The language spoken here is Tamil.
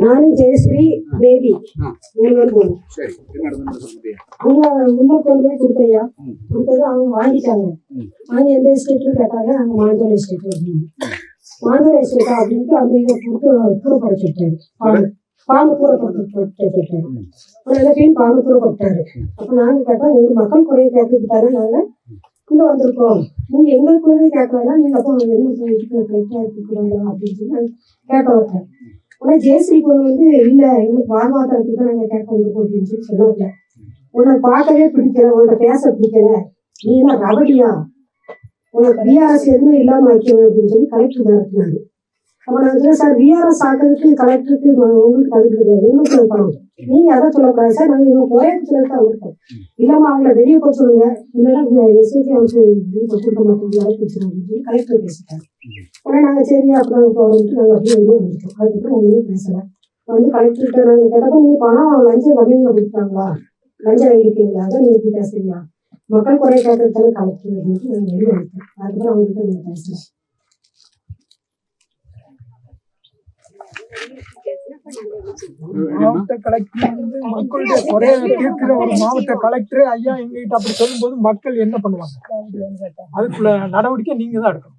நானும் ஜெயஸ்ரீ சொல்லுங்க அவங்க உள்ள கொண்டு போய் கொடுத்தையா? கொடுத்தது அவங்க வாங்கிட்டாங்க. வாங்கி எந்த எஸ்டேட்னு கேட்டாங்க அவங்க மாந்தோட எஸ்டேட் மாந்தோட எஸ்டேட்டா அப்படின்ட்டு அந்த இதை கொடுத்து தூரப்படுத்திட்டாரு பாம்பு. பாம்பு தூரப்படுத்திட்டாரு ம். அதனால ஃபீல் பாம்பு தூரப்பட்டாரு அப்போ நாங்கள் கேட்டோம் எங்க மக்கள் குறைய கேட்கறதுக்காக நாங்கள் இங்கே வந்திருக்கோம். நீங்கள் எங்களுக்குள்ளதே கேட்கலாம் நீங்கள் அப்போ என்ன அப்படின்னு சொல்லி கேட்டோம். ஆனா ஜெயஸ்ரீ ஜேசிபி பொண்ணு வந்து இல்ல எங்களுக்கு வாழ்வாதாரத்துக்கு தான் நாங்க கேட்க வந்திருக்கோம் அப்படின்னு சொல்லி சொன்னாங்க உன்னை பார்க்கவே பிடிக்கல உன்னை பேச பிடிக்கல. நீ என்ன ரவடியா? உனக்கு பிஆர்எஸ் எதுவுமே இல்லாம வைக்கணும் அப்படின்னு சொல்லி கலெக்டர் மிரட்டினாரு நான் இல்லை சார் விஆர்எஸ் ஆக்கிறதுக்கு கலெக்டருக்கு உங்களுக்கு தகுதி கிடையாது. எங்களுக்கு அது நீங்க அதை சொல்லக்கூடாது சார். நாங்கள் இவங்க ஒரே தான் இருக்கோம். இல்லாம அவங்கள வெளியே போக சொல்லுங்க. இல்லைன்னா எஸ்எஸ்சி அவங்க கொடுக்க மாட்டோம். அழைப்பு வச்சிருக்கோம் அப்படின்னு கலெக்டர் பேசிட்டாங்க உடனே நாங்கள் சரி அப்புறம் வந்துட்டு நாங்கள் அப்படியே வெளியே வந்துட்டோம். அதுக்கப்புறம் உங்களையும் பேசலை. வந்து கலெக்டர்கிட்ட நாங்கள் கேட்டப்போ நீங்கள் பணம் லஞ்சம் கம்மியாக கொடுத்தாங்களா? லஞ்சம் வாங்கியிருக்கீங்களா? அதான் நீங்கள் இப்படி பேசுறீங்களா மக்கள் குறை கேட்கறது கலெக்டர் அப்படின்ட்டு நாங்கள் வெளியே வந்துட்டோம். அதுக்கப்புறம் அவங்ககிட்ட நாங்கள் பேசலாம் மாவட்ட கலெக்டர் வந்து மக்களுடைய ஒரே தீர்க்கிற ஒரு மாவட்ட கலெக்டர் ஐயா எங்ககிட்ட அப்படி சொல்லும்போது மக்கள் என்ன பண்ணுவாங்க? அதுக்குள்ள நடவடிக்கை நீங்க தான் எடுக்கணும்